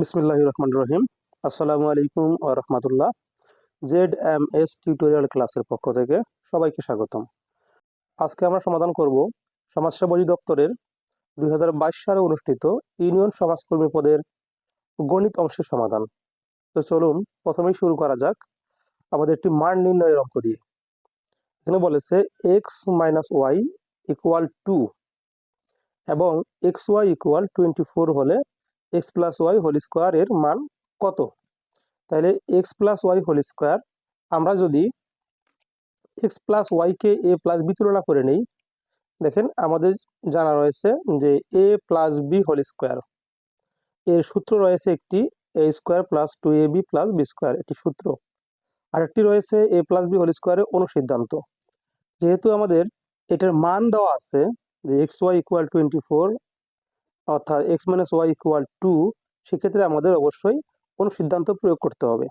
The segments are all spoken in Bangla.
বিসমিল্লাহ রহমান রহিম আসসালামু আলাইকুম ও রহমতুল্লাহ। জেড এম এস টিউটোরিয়াল ক্লাসের পক্ষ থেকে সবাইকে স্বাগতম। আজকে আমরা সমাধান করব সমাজসেবা অধিদপ্তরের দুই সালে অনুষ্ঠিত ইউনিয়ন সমাজকর্মী পদের গণিত অংশের সমাধান। তো চলুন প্রথমেই শুরু করা যাক আমাদের একটি মান নির্ণয়ের অঙ্ক দিয়ে। এখানে বলেছে x minus y equal two এবং x y equal twenty four হলে x plus y whole square এর মান কত? তাহলে x plus y whole square আমরা যদি এক্স প্লাস ওয়াইকে এ প্লাস বি তুলনা করে নেই, দেখেন আমাদের জানা রয়েছে যে a plus b whole square এর সূত্র রয়েছে একটি a square plus two a b plus b square একটি সূত্র। আরেকটি রয়েছে এ প্লাস বি হোল স্কোয়ারের অনুসিদ্ধান্ত। যেহেতু আমাদের এটার মান দেওয়া আছে যে x y equal twenty four অর্থাৎ x minus y equal two সেক্ষেত্রে আমাদের অবশ্যই কোনো সিদ্ধান্ত প্রয়োগ করতে হবে।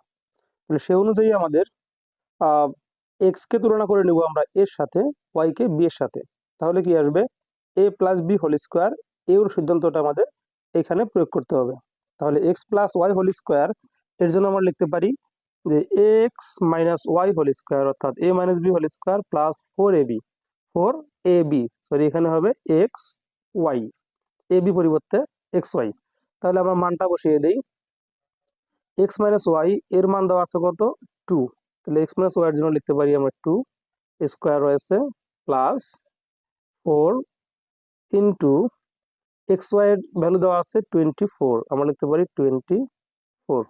তাহলে সে অনুযায়ী আমাদের এক্সকে তুলনা করে নেব আমরা এর সাথে ওয়াইকে বি এর সাথে। তাহলে কি আসবে? A plus b whole square এই সিদ্ধান্তটা আমাদের এখানে প্রয়োগ করতে হবে। তাহলে x plus y whole square এর জন্য আমরা লিখতে পারি যে x minus y whole square অর্থাৎ a minus b whole square plus four a b four a b sorry এখানে হবে এক্স ওয়াই এ বি পরিবর্তে এক্স ওয়াই। তাহলে আমরা মানটা বসিয়ে দিই। এক্স মাইনাস ওয়াই, এর মান দেওয়া আছে কত? টু। তাহলে এক্স মাইনাস ওয়াই এর জন্য লিখতে পারি আমরা টু স্কোয়ার রয়েছে plus four into x y এর ভ্যালু দেওয়া আছে টোয়েন্টি ফোর। আমরা লিখতে পারি টোয়েন্টি ফোর।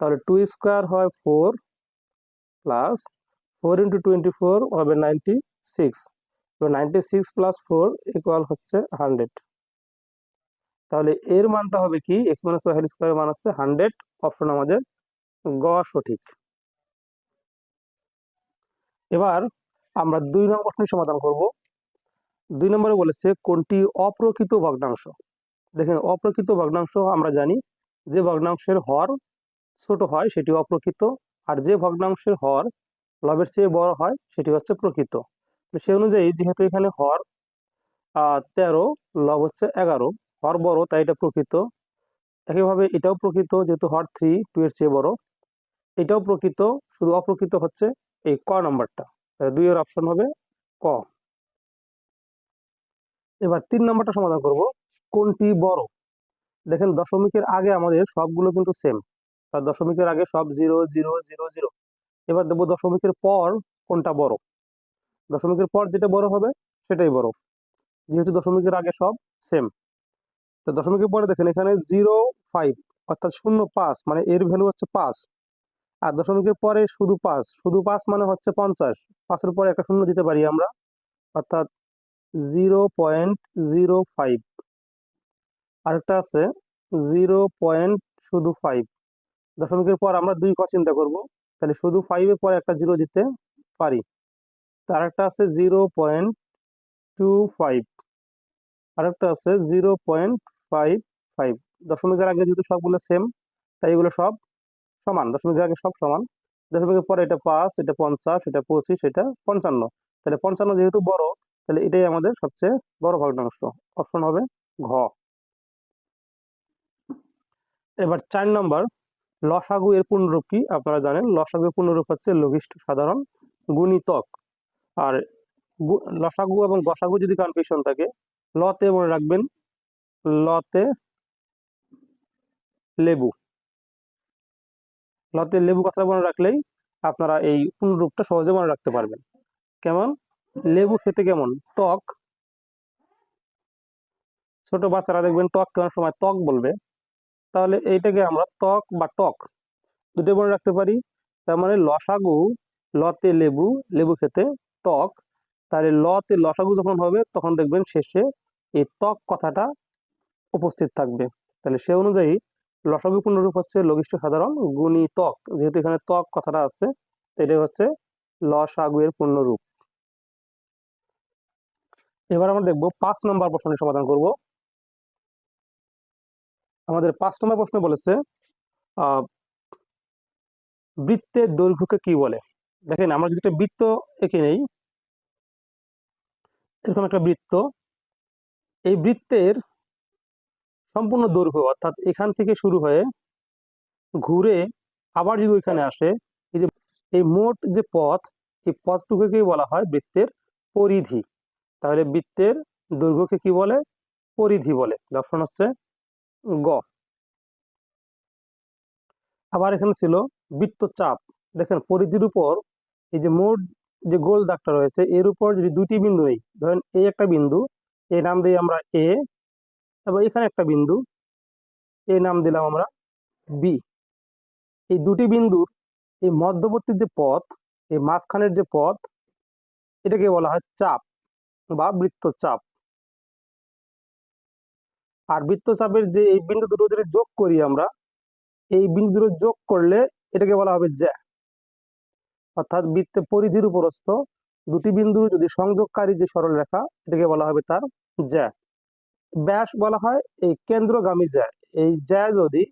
তাহলে টু স্কোয়ার হয় four plus four into twenty four হবে নাইনটি সিক্স। এবার ninety six plus four equal হচ্ছে হান্ড্রেড। তাহলে এর মানটা হবে কি? এক্স মাইনাস ওয়াই স্কোয়ার মান হচ্ছে হান্ড্রেড অপশন আমাদের গ সঠিক। এবার আমরা দুই নম্বর প্রশ্নের সমাধান করব। দুই নম্বরে বলেছে কোনটি অপ্রকৃত ভগ্নাংশ? দেখেন, অপ্রকৃত ভগ্নাংশ আমরা জানি যে ভগ্নাংশের হর ছোট হয়, সেটি অপ্রকৃত, আর যে ভগ্নাংশের হর লবের চেয়ে বড় হয়, সেটি হচ্ছে প্রকৃত। সে অনুযায়ী যেহেতু এখানে হর তেরো, লব হচ্ছে এগারো হর বড় তাই এটা প্রকৃত। একইভাবে এটাও প্রকৃত, যেহেতু হর থ্রি টু এর চেয়ে বড়। এটাও প্রকৃত, শুধু অপ্রকৃত হচ্ছে এই ক নাম্বারটা। দুই এর অপশন হবে ক। এবার তিন নাম্বারটা সমাধান করব, কোনটি বড়? দেখেন, দশমিকের আগে আমাদের সবগুলো কিন্তু সেম তার দশমিকের আগে সব জিরো জিরো জিরো জিরো এবার দেবো দশমিকের পর কোনটা বড়? দশমিকের পর যেটা বড় হবে, সেটাই বড়। যেহেতু দশমিকের আগে সব সেম তো দশমিকের পরে দেখেন এখানে জিরো ফাইভ অর্থাৎ শূন্য পাঁচ মানে এর ভ্যালু হচ্ছে পাঁচ। আর দশমিকের পরে শুধু পাঁচ শুধু পাঁচ মানে হচ্ছে পঞ্চাশ। পাঁচের পরে একটা শূন্য দিতে পারি আমরা, অর্থাৎ জিরো পয়েন্ট জিরো ফাইভ আরেকটা আছে জিরো পয়েন্ট শুধু ফাইভ দশমিকের পর আমরা দুই ক চিন্তা করব, তাহলে শুধু ফাইভের পরে একটা জিরো দিতে পারি। তার একটা আছে জিরো পয়েন্ট টু ফাইভ আরেকটা আছে জিরো পয়েন্ট ফাইভ ফাইভ দশমিকের আগে যেহেতু সবগুলো সেম তাই এগুলো সব সমান। দশমিকের আগে সব সমান। দশমিকের পরে এটা পাঁচ, এটা পঞ্চাশ, এটা পঁচিশ, এটা পঞ্চান্ন। তাহলে পঞ্চান্ন যেহেতু বড়, তাহলে এটাই আমাদের সবচেয়ে বড় ভগ্নাংশ অপশন হবে ঘ। এবার চার নম্বর, লসাগু এর পূর্ণরূপ কি? আপনারা জানেন, লসাগু এর পূর্ণরূপ হচ্ছে লঘিষ্ঠ সাধারণ গুণিতক। আর লসাগু এবং গসাগু যদি কনফিউশন থাকে, লতে মনে রাখবেন লতে লেবু। লতে লেবু কথা মনে রাখলেই আপনারা এই পুনরূপটা সহজে মনে রাখতে পারবেন। কেমন? লেবু খেতে কেমন? টক। ছোট বাচ্চারা দেখবেন টক কেমন সময় ত্বক বলবে। তাহলে এইটাকে আমরা ত্বক বা টক দুটো মনে রাখতে পারি। তার মানে লসাগু, লতে লেবু লেবু খেতে টক। তাহলে লতে লসাগু যখন হবে, তখন দেখবেন শেষে এই ত্বক কথাটা উপস্থিত থাকবে। তাহলে সে অনুযায়ী লসাগু পূর্ণরূপ হচ্ছে লঘিষ্ঠ সাধারণ গুণী ত্বক। যেহেতু এখানে ত্বক কথাটা আছে এটাই হচ্ছে লসাগু এর পূর্ণরূপ। এবার আমরা দেখব পাঁচ নম্বর প্রশ্নের সমাধান করব। আমাদের পাঁচ নম্বর প্রশ্ন বলেছে বৃত্তের দৈর্ঘ্যকে কি বলে? দেখেন, আমরা যদি একটা বৃত্ত এঁকে নেই, এরকম একটা বৃত্ত, এই বৃত্তের সম্পূর্ণ দৈর্ঘ্য, অর্থাৎ এখান থেকে শুরু হয়ে ঘুরে আবার যদি ওইখানে আসে, এই যে, এই মোট যে পথ, এই পথটুকুকেই বলা হয় বৃত্তের পরিধি। তাহলে বৃত্তের দৈর্ঘ্যকে কি বলে? পরিধি বলে। অপশন হচ্ছে গ। আবার এখানে ছিল বৃত্তচাপ। দেখেন, পরিধির উপর এই যে মোট যে গোল দাগটা রয়েছে, এর উপর যদি দুটি বিন্দু নেই, ধরেন এই একটা বিন্দু এই নাম দিই আমরা এ এবং এখানে একটা বিন্দু এই নাম দিলাম আমরা বি এই দুটি বিন্দুর এই মধ্যবর্তী যে পথ, এই মাঝখানের যে পথ, এটাকে বলা হয় চাপ বা বৃত্তচাপ। আর বৃত্তচাপের যে এই বিন্দু দুটো যদি যোগ করি আমরা, এই বিন্দু দুটো যোগ করলে এটাকে বলা হবে জ্যা। অর্থাৎ বৃত্তের পরিধির উপরস্থ দুটি বিন্দু যদি সংযোগকারী যে সরল রেখা এটাকে বলা হবে তার জ্যা। ব্যাস বলা হয় এই কেন্দ্রগামী জ্যা এই জ্যা যদি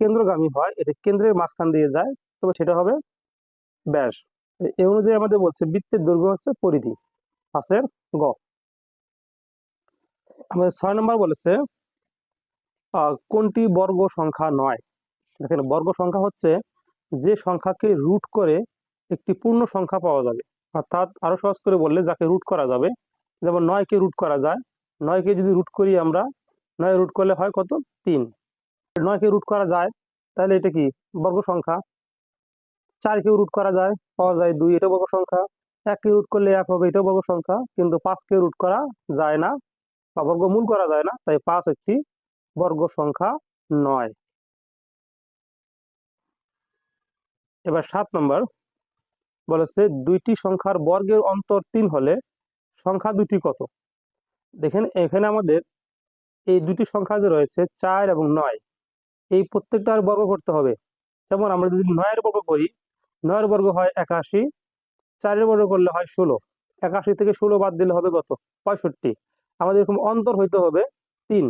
কেন্দ্রগামী হয় এটা কেন্দ্রের মাঝখান দিয়ে যায়, তবে সেটা হবে ব্যাস। এই অনুযায়ী আমাদের বলছে বৃত্তের দৈর্ঘ্য হচ্ছে পরিধি পাশের গ। আমাদের ছয় নম্বর বলেছে কোনটি বর্গ সংখ্যা নয়? দেখেন, বর্গ সংখ্যা হচ্ছে যে সংখ্যাকে রুট করে একটি পূর্ণ সংখ্যা পাওয়া যাবে। অর্থাৎ আরও সহজ করে বললে যাকে রুট করা যাবে, যেমন নয়কে রুট করা যায় নয়কে যদি রুট করি আমরা, নয় রুট করলে হয় কত? তিন। নয়কে রুট করা যায়, তাহলে এটা কি? বর্গ সংখ্যা। চারকেও রুট করা যায়, পাওয়া যায় দুই এটা বর্গ সংখ্যা। এককে রুট করলে এক হবে, এটাও বর্গ সংখ্যা। কিন্তু পাঁচকে রুট করা যায় না, বা বর্গমূল করা যায় না, তাই পাঁচ একটি বর্গ সংখ্যা নয়। এবার সাত নম্বর। বলেছে দুইটি সংখ্যার বর্গের অন্তর তিন হলে সংখ্যা দুটি কত? দেখেন, এখানে আমাদের এই দুটি সংখ্যা যে রয়েছে, চার এবং নয়, এই প্রত্যেকটার বর্গ করতে হবে। যেমন আমরা যদি নয়ের বর্গ করি, নয়ের বর্গ হয় একাশি, চারের বর্গ করলে হয় ষোলো। একাশি থেকে ষোলো বাদ দিলে হবে কত? পঁয়ষট্টি। আমাদের এরকম অন্তর হইতে হবে তিন।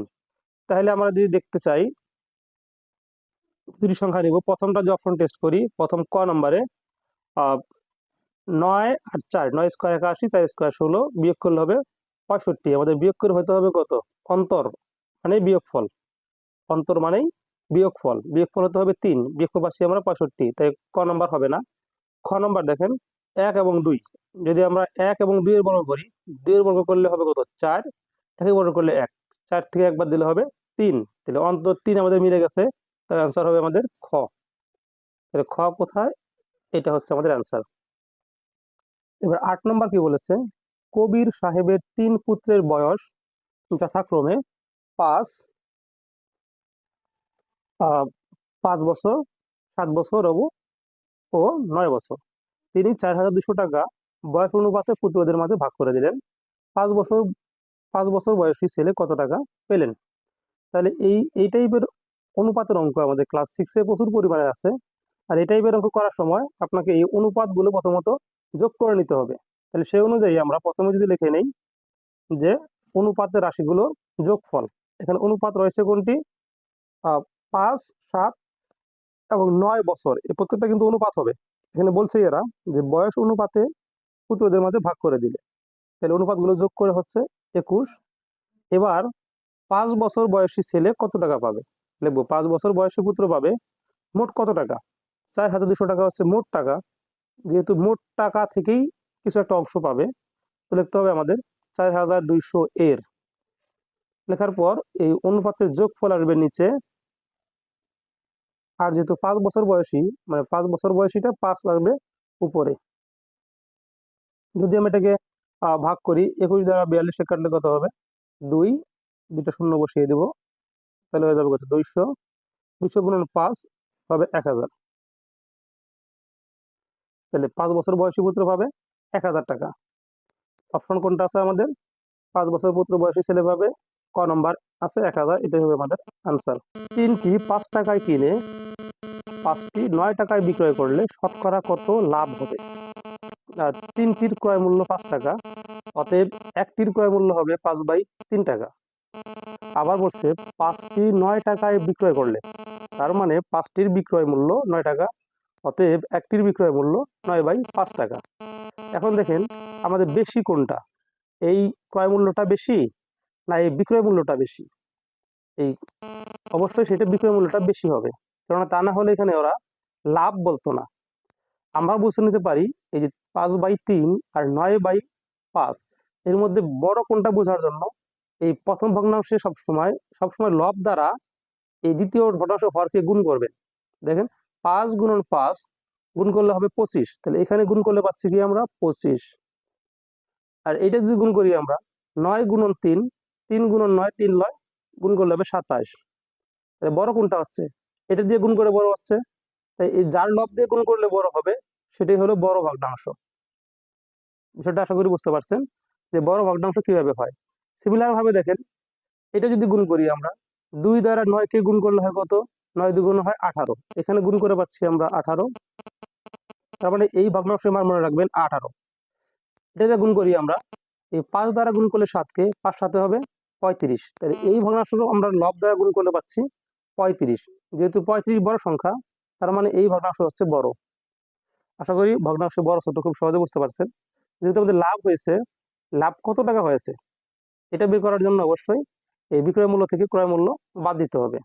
তাহলে আমরা যদি দেখতে চাই, দুটি সংখ্যা নিব। প্রথমটা যে অপশন টেস্ট করি, প্রথম ক নম্বরে নয় আর চার, নয় স্কোয়ার একাশি, চার স্কোয়ার ষোলো, বিয়োগ করলে হবে পঁয়ষট্টি, আমাদের বিয়োগ করে হতে হবে কত? অন্তর মানে বিয়োগফল। অন্তর মানেই বিয়োগফল। বিয়োগফল হতে হবে তিন বিয়োগ পাচ্ছি আমরা পঁয়ষট্টি, তাই ক নম্বর হবে না? খ নম্বর দেখেন, এক এবং দুই। যদি আমরা এক এবং দুইয়ের বর্গ করি, দুইয়ের বর্গ করলে হবে কত? চার একের বর্গ করলে এক। চার থেকে একবার দিলে হবে তিন। তাহলে অন্তর তিন আমাদের মিলে গেছে, তার অ্যান্সার হবে আমাদের খ। তাহলে খ কোথায়? এটা হচ্ছে আমাদের অ্যান্সার এবার আট নম্বর কি বলেছে? কবির সাহেবের তিন পুত্রের বয়স যথাক্রমে পাঁচ পাঁচ বছর, সাত বছর এবং ও নয় বছর। তিনি চার হাজার দুশো টাকা বয়স অনুপাতে পুত্রদের মাঝে ভাগ করে দিলেন। পাঁচ বছর পাঁচ বছর বয়সী ছেলে কত টাকা পেলেন? তাহলে এই এই টাইপের অনুপাতের অঙ্ক আমাদের ক্লাস সিক্সে প্রচুর পরিমাণে আছে। আর এই টাইপের অঙ্ক করার সময় আপনাকে এই অনুপাতগুলো প্রথমত যোগ করে নিতে হবে। তাহলে সেই অনুযায়ী আমরা প্রথমে যদি লিখে নেই যে অনুপাতের রাশিগুলো যোগফল, এখানে অনুপাত রয়েছে কোনটি? পাঁচ, সাত এবং নয় বছর, এই প্রত্যেকটা কিন্তু অনুপাত হবে। এখানে বলছে এরা যে বয়স অনুপাতে পুত্রদের মাঝে ভাগ করে দিলে। তাহলে অনুপাতগুলো যোগ করে হচ্ছে একুশ। এবার পাঁচ বছর বয়সী ছেলে কত টাকা পাবে? লিখব, পাঁচ বছর বয়সী পুত্র পাবে মোট কত টাকা? চার হাজার দুশো টাকা হচ্ছে মোট টাকা। যেহেতু মোট টাকা থেকেই কিছু একটা অংশ পাবে। তো লিখতে হবে আমাদের চার হাজার দুইশো এর। লেখার পর এই অনুপাতের যোগফল আসবে নিচে। আর যেহেতু পাঁচ বছর বয়সী মানে পাঁচ বছর বয়সীটা পাঁচ আসবে উপরে। যদি আমি এটাকে ভাগ করি, একুশ দ্বারা বিয়াল্লিশে কাটলে কত হবে? দুই। দুইটা শূন্য বসিয়ে দিব। তাহলে হয়ে যাবে কত? দুইশো। দুইশো গুণন পাঁচ হবে এক হাজার। তাহলে পাঁচ বছর বয়সী পুত্র পাবে। এক হাজার টাকা। অপশন কোনটা আছে আমাদের? পাঁচ বছর পুত্র বয়সী ছেলে পাবে। ক নম্বর আছে এক হাজার, এটাই হবে আমাদের আনসার তিনটি পাঁচ টাকায় কিনে, পাঁচটি নয় টাকায় বিক্রয় করলে শতকরা কত লাভ হবে? আর তিনটির ক্রয় মূল্য পাঁচ টাকা, অতএব একটির ক্রয় মূল্য হবে পাঁচ বাই তিন টাকা। আবার বলছে পাঁচটি নয় টাকায় বিক্রয় করলে, তার মানে পাঁচটির বিক্রয় মূল্য নয় টাকা, অতএব একটির বিক্রয় মূল্য নয় বাই পাঁচ টাকা। এখন দেখেন আমাদের বেশি কোনটা? এই ক্রয় মূল্যটা বেশি না এই বিক্রয় মূল্যটা বেশি? এই অবশ্যই সেটা বিক্রয় মূল্যটা বেশি হবে। কেননা তা না হলে এখানে ওরা লাভ বলতো না। আমরা বুঝে নিতে পারি এই যে পাঁচ বাই তিন আর নয় বাই পাঁচ, এর মধ্যে বড় কোনটা বোঝার জন্য এই প্রথম ভগ্নাংশে সবসময় সবসময় লব দ্বারা এই দ্বিতীয় ভগ্নাংশ হরকে গুণ করবেন দেখেন পাঁচ গুণন পাঁচ গুণ করলে হবে পঁচিশ। তাহলে এখানে গুণ করলে পাচ্ছি কি আমরা? পঁচিশ। আর এটা যদি গুণ করি আমরা, নয় গুণন তিন তিন গুণন নয়, তিন নয় গুণ করলে হবে সাতাশ। তাহলে বড় কোনটা হচ্ছে? এটা দিয়ে গুণ করে বড় হচ্ছে। তাই এই যার লব দিয়ে গুণ করলে বড় হবে, সেটাই হলো বড় ভগ্নাংশ। বিষয়টা আশা করি বুঝতে পারছেন যে বড় ভগ্নাংশ কীভাবে হয়। সিমিলার ভাবে দেখেন, এটা যদি গুণ করি আমরা, দুই দ্বারা নয়কে গুণ করলে হয় কত? নয় দুগুণ হয় আঠারো। এখানে গুণ করে পাচ্ছি আমরা আঠারো। তার মানে এই ভগ্নাংশের মান মনে রাখবেন আঠারো। এটা গুণ করি আমরা। এই পাঁচ দ্বারা গুণ করলে সাতকে পাঁচ সাথে হবে পঁয়ত্রিশ। তাহলে এই ভগ্নাংশ আমরা লব দ্বারা গুণ করলে পাচ্ছি পঁয়ত্রিশ। যেহেতু পঁয়ত্রিশ বড় সংখ্যা, তার মানে এই ভগ্নাংশ হচ্ছে বড়। আশা করি ভগ্নাংশ বড় ছোট খুব সহজে বুঝতে পারছেন। যেহেতু আমাদের লাভ হয়েছে, লাভ কত টাকা হয়েছে? এটা বের করার জন্য অবশ্যই এই বিক্রয় মূল্য থেকে ক্রয় মূল্য বাদ দিতে হবে।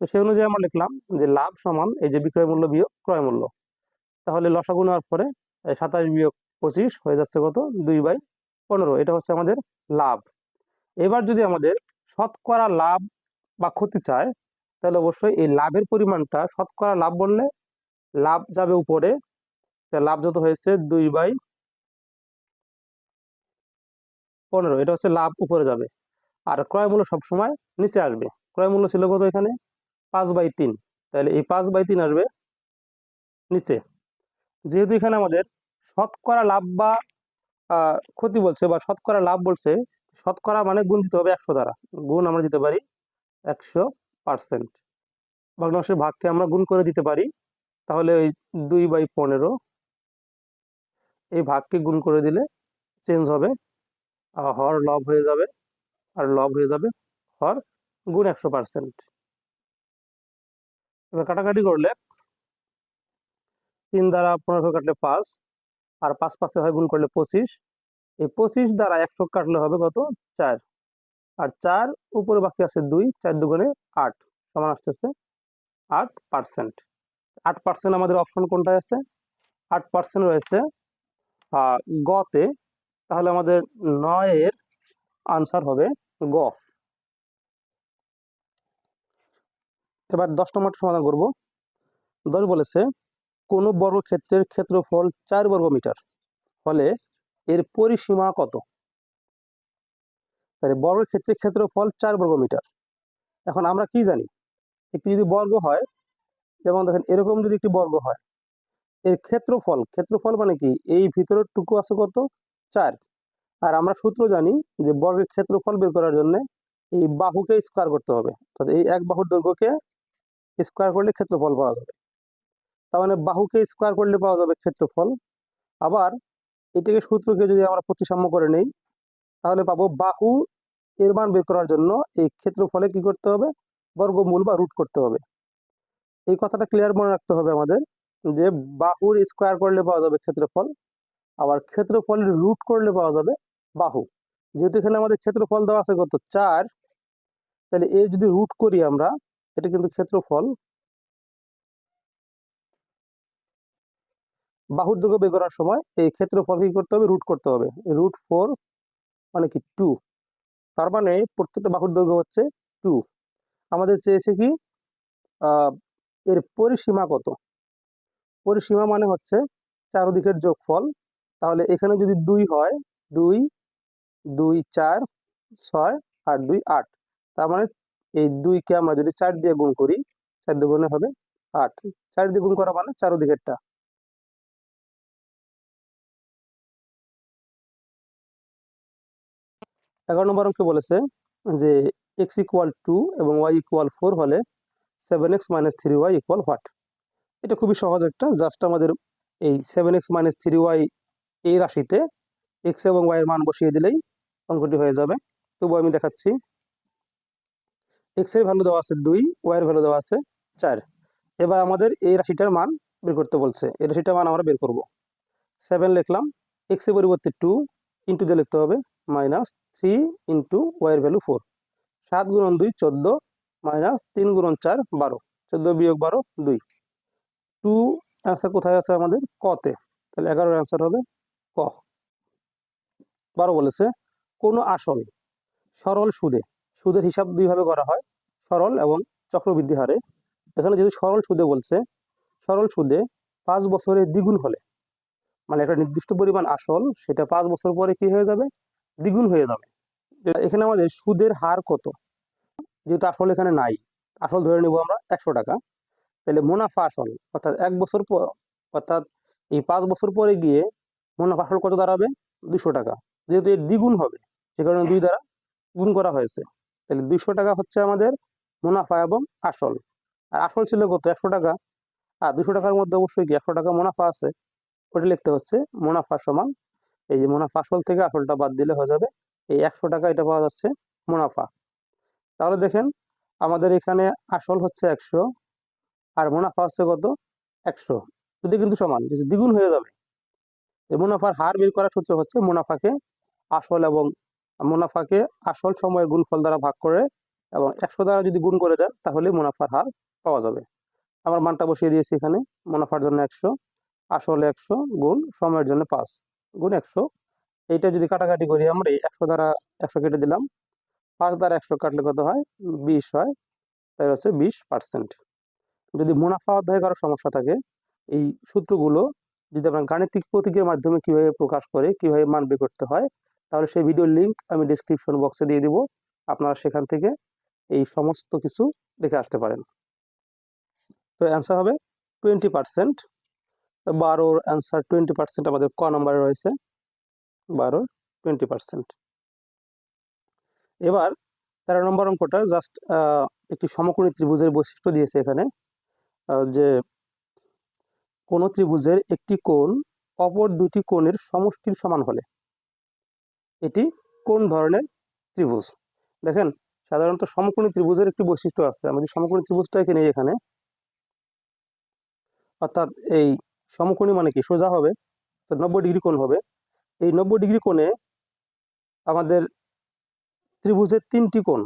তো সেই অনুযায়ী আমরা লিখলাম যে লাভ সমান এই যে বিক্রয় মূল্য বিয়োগ ক্রয় মূল্য। তাহলে লসাগু নেওয়ার পরে সাতাশ বিয়োগ পঁচিশ হয়ে যাচ্ছে কত? দুই বাই পনেরো। এটা হচ্ছে আমাদের লাভ। এবার যদি আমাদের শতকরা লাভ বা ক্ষতি চায়, তাহলে অবশ্যই এই লাভের পরিমাণটা শতকরা লাভ বললে লাভ যাবে উপরে। লাভ যত হয়েছে? দুই বাই পনেরো। এটা হচ্ছে লাভ উপরে যাবে। আর ক্রয় মূল্য সবসময় নিচে আসবে। ক্রয় মূল্য ছিল কত এখানে? পাঁচ বাই তিন। তাহলে এই পাঁচ বাই তিন আসবে নিচে। যেহেতু এখানে আমাদের শতকরা লাভ বা ক্ষতি বলছে বা শতকরা লাভ বলছে, শতকরা মানে গুণ দিতে হবে একশো দ্বারা। গুণ আমরা দিতে পারি একশো পার্সেন্ট। ভগ্নাংশের ভাগকে আমরা গুণ করে দিতে পারি, তাহলে ওই দুই বাই পনেরো, এই ভাগকে গুণ করে দিলে চেঞ্জ হবে হর লব হয়ে যাবে, আর লব হয়ে যাবে হর গুণ একশো পার্সেন্ট। এবার কাটাকাটি করলে তিন দ্বারা পনেরো কাটলে পাঁচ, আর পাঁচ পাঁচে হয় গুণ করলে পঁচিশ। এই পঁচিশ দ্বারা একশো কাটলে হবে কত? চার। আর চার উপরে বাকি আছে দুই, চার দুগুণে আট, সমান আসতেছে আট পার্সেন্ট আট পার্সেন্ট আমাদের অপশন কোনটায় আছে? আট পার্সেন্ট রয়েছে গতে। তাহলে আমাদের নয়ের আনসার হবে গ। এবার দশ নম্বরটা সমাধান করব। দশ বলেছে কোন বর্গক্ষেত্রের ক্ষেত্রফল চার বর্গ মিটার। ফলে এর পরিসীমা কত? তাহলে বর্গক্ষেত্রের ক্ষেত্রফল চার বর্গ মিটার। এখন আমরা কি জানি? একটি যদি বর্গ হয়, যেমন দেখেন এরকম যদি একটি বর্গ হয়, এর ক্ষেত্রফল ক্ষেত্রফল মানে কি? এই ভিতরের টুকু আছে কত? চার। আর আমরা সূত্র জানি যে বর্গের ক্ষেত্রফল বের করার জন্য এই বাহুকে স্কোয়ার করতে হবে। অর্থাৎ এই এক বাহুর দৈর্ঘ্যকে স্কোয়ার করলে ক্ষেত্রফল পাওয়া যাবে। তার মানে বাহুকে স্কোয়ার করলে পাওয়া যাবে ক্ষেত্রফল। আবার এটাকে সূত্রকে যদি আমরা প্রতিসাম্য করে নেই, তাহলে পাবো বাহু এর মান বের করার জন্য এই ক্ষেত্রফলে কি করতে হবে? বর্গমূল বা রুট করতে হবে। এই কথাটা ক্লিয়ার মনে রাখতে হবে আমাদের যে বাহুর স্কোয়ার করলে পাওয়া যাবে ক্ষেত্রফল, আবার ক্ষেত্রফলের রুট করলে পাওয়া যাবে বাহু। যেহেতু এখানে আমাদের ক্ষেত্রফল দেওয়া আছে কত চার, তাহলে এর যদি রুট করি আমরা, এটা কিন্তু ক্ষেত্রফল। বাহুর দৈর্ঘ্য বের করার সময় এই ক্ষেত্রফল কি করতে হবে? রুট করতে হবে। রুট ফোর মানে কি? টু তার মানে প্রত্যেকটা বাহুর দৈর্ঘ্য হচ্ছে টু আমাদের চেয়েছে কি? এর পরিসীমা কত? পরিসীমা মানে হচ্ছে চারদিকের যোগফল। তাহলে এখানে যদি দুই হয়, দুই দুই, চার, ছয় আর দুই, আট। তার মানে এই দুইকে আমরা যদি চার দিয়ে গুণ করি, চার দুগুণে হবে আট। চার দিয়ে গুণ করা মানে চারোদিকেরটা। এগারো নম্বর অঙ্কে বলেছে যে এক্স ইকুয়াল টু এবং ওয়াই ইকুয়াল ফোর হলে seven x minus three y equal what এটা খুবই সহজ একটা জাস্ট আমাদের এই seven x minus three y এই রাশিতে এক্স এবং ওয়াই এর মান বসিয়ে দিলেই অঙ্কটি হয়ে যাবে। তবু আমি দেখাচ্ছি। এক্সের ভ্যালু দেওয়া আছে দুই ওয়াই এর ভ্যালু দেওয়া আছে চার। এবার আমাদের এই রাশিটার মান বের করতে বলছে। এই রাশিটার মান আমরা বের করব। সেভেন লিখলাম এক্সের পরিবর্তে টু ইন্টু দিয়ে লিখতে হবে মাইনাস থ্রি ইন্টু ওয়াইয়ের ভ্যালু ফোর সাত গুণন দুই, চোদ্দ মাইনাস তিন গুণন চার, বারো। চোদ্দ বিয়োগ বারো, দুই। টু অ্যান্সার কোথায় আছে আমাদের? কতে তাহলে এগারোর অ্যান্সার হবে ক। বারো বলেছে, কোনো আসল সরল সুদে, সুদের হিসাব দুইভাবে করা হয়, সরল এবং চক্রবৃদ্ধি হারে। এখানে যদি সরল সুদে বলছে, সরল সুদে পাঁচ বছরে দ্বিগুণ হলে মানে একটা নির্দিষ্ট পরিমাণ আসল, সেটা পাঁচ বছর পরে কি হয়ে যাবে? দ্বিগুণ হয়ে যাবে। এখানে আমাদের সুদের হার কত? যেহেতু আসল এখানে নাই, আসল ধরে নিব আমরা একশো টাকা। তাহলে মুনাফা আসল, অর্থাৎ এক বছর পর অর্থাৎ এই পাঁচ বছর পরে গিয়ে মুনাফা আসল কত দাঁড়াবে? দুশো টাকা। যেহেতু এর দ্বিগুণ হবে, সে কারণে দুই দ্বারা গুণ করা হয়েছে। তাহলে দুইশো টাকা হচ্ছে আমাদের মুনাফা এবং আসল। আর আসল ছিল কত? একশো টাকা। আর দুশো টাকার মধ্যে অবশ্যই কি একশো টাকা মুনাফা আছে? ওটা লিখতে হচ্ছে মুনাফা সমান এই যে মুনাফা, আসল থেকে আসলটা বাদ দিলে হয়ে যাবে। এই একশো টাকা এটা পাওয়া যাচ্ছে মুনাফা। তাহলে দেখেন, আমাদের এখানে আসল হচ্ছে একশো আর মুনাফা হচ্ছে কত? একশো। দুটি কিন্তু সমান দ্বিগুণ হয়ে যাবে। মুনাফার হার বের করার সূত্র হচ্ছে মুনাফাকে আসল এবং মুনাফাকে আসল সময়ের গুণফল দ্বারা ভাগ করে এবং একশো দ্বারা যদি গুণ করে দেন, তাহলে মুনাফার হার পাওয়া যাবে। আমার মানটা বসিয়ে দিয়েছি এখানে, মুনাফার জন্য একশো, আসলে একশো গুণ সময়ের জন্য পাঁচ। গুণ একশো। এইটা যদি কাটাকাটি করি আমরা একশো দ্বারা একশো কেটে দিলাম। পাঁচ দ্বারা একশো কাটলে কত হয়? বিশ হয়। তাই হচ্ছে বিশ পার্সেন্ট যদি মুনাফা অধ্যায়ে কারও সমস্যা থাকে, এই সূত্রগুলো যদি আমরা গাণিতিক প্রতীকের মাধ্যমে কীভাবে প্রকাশ করে, কীভাবে মান বের করতে হয়, তাহলে সেই ভিডিওর লিঙ্ক আমি ডিসক্রিপশন বক্সে দিয়ে দিব। আপনারা সেখান থেকে এই সমস্ত কিছু দেখে আসতে পারেন। তো অ্যান্সার হবে টোয়েন্টি পার্সেন্ট বারোর অ্যান্সার টোয়েন্টি পার্সেন্ট আমাদের ক নম্বরে রয়েছে। বারোর টোয়েন্টি পার্সেন্ট এবার তেরো নম্বর অঙ্কটা জাস্ট একটি সমকোণী ত্রিভুজের বৈশিষ্ট্য দিয়েছে এখানে যে কোন ত্রিভুজের একটি কোণ অপর দুটি কোণের সমষ্টির সমান হলে। এটি কোন ধরনের ত্রিভুজ? দেখেন, সাধারণত সমকোণী ত্রিভুজের একটি বৈশিষ্ট্য আছে। আমি যদি সমকোণী ত্রিভুজটা এখানে এখানে, অর্থাৎ এই সমকোণী মানে কি? সোজা হবে নব্বই ডিগ্রি কোণ হবে। এই নব্বই ডিগ্রি কোণে আমাদের ত্রিভুজের তিনটি কোণ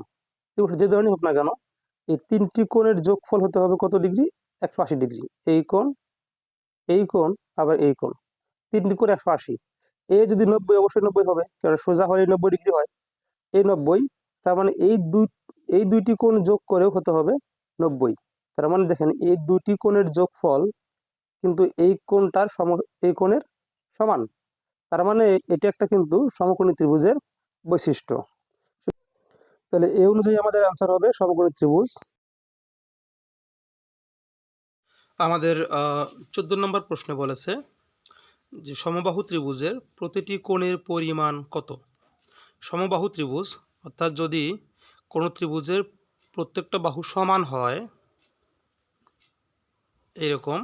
ত্রিভুজ যে ধরনের হোক না কেন, এই তিনটি কোণের যোগফল হতে হবে কত ডিগ্রি? একশো আশি ডিগ্রি। এই কোণ এই কোণ, আবার এই কোণ। তিনটি কোণ একশো আশি। এ যদি নব্বই, অবশ্যই নব্বই হবে কারণ সোজা হলে নব্বই ডিগ্রি হয়। এই নব্বই, তার মানে এই দুই, এই দুইটি কোণ যোগ করেও হতে হবে নব্বই। তার মানে দেখেন, এই দুটি কোণের যোগফল কিন্তু এই কোণটার সম, এই কোণের সমান। তার মানে এটি একটা কিন্তু সমকোণী ত্রিভুজের বৈশিষ্ট্য। তাহলে এই অনুযায়ী আমাদের অ্যান্সার হবে সমকোণী ত্রিভুজ। আমাদের চোদ্দ নম্বর প্রশ্নে বলেছে যে সমবাহু ত্রিভুজের প্রতিটি কোণের পরিমাণ কত? সমবাহু ত্রিভুজ, অর্থাৎ যদি কোনো ত্রিভুজের প্রত্যেকটা বাহু সমান হয়, এরকম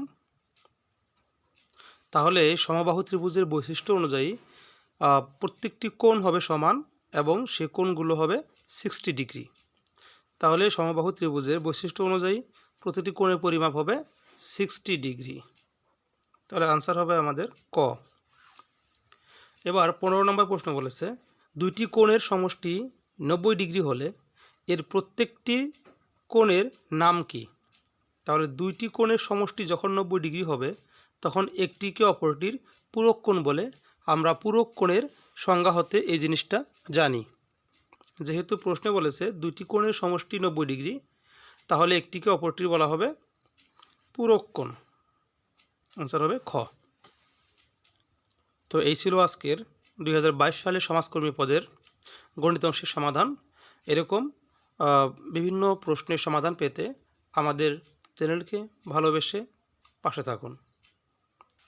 তাহলে সমবাহু ত্রিভুজের বৈশিষ্ট্য অনুযায়ী প্রত্যেকটি কোণ হবে সমান এবং সে কোণগুলো হবে সিক্সটি ডিগ্রি তাহলে সমবাহু ত্রিভুজের বৈশিষ্ট্য অনুযায়ী প্রতিটি কোণের পরিমাপ হবে সিক্সটি ডিগ্রি তাহলে আনসার হবে আমাদের ক। এবার পনেরো নম্বর প্রশ্ন বলেছে, দুইটি কোণের সমষ্টি নব্বই ডিগ্রি হলে এর প্রত্যেকটি কোণের নাম কি? তাহলে দুইটি কোণের সমষ্টি যখন নব্বই ডিগ্রি হবে তখন একটিকে অপরটির পূরক কোণ বলে আমরা পূরক কোণের সংজ্ঞা হতে এই জিনিসটা জানি। যেহেতু প্রশ্নে বলেছে দুটি কোণের সমষ্টি নব্বই ডিগ্রি, তাহলে একটিকে অপরটির বলা হবে পূরক কোণ আনসার হবে খ। তো এই ছিল আজকের দুই হাজার বাইশ সালে সমাজকর্মী পদের গণিত অংশের সমাধান। এরকম বিভিন্ন প্রশ্নের সমাধান পেতে আমাদের চ্যানেলকে ভালোবেসে পাশে থাকুন।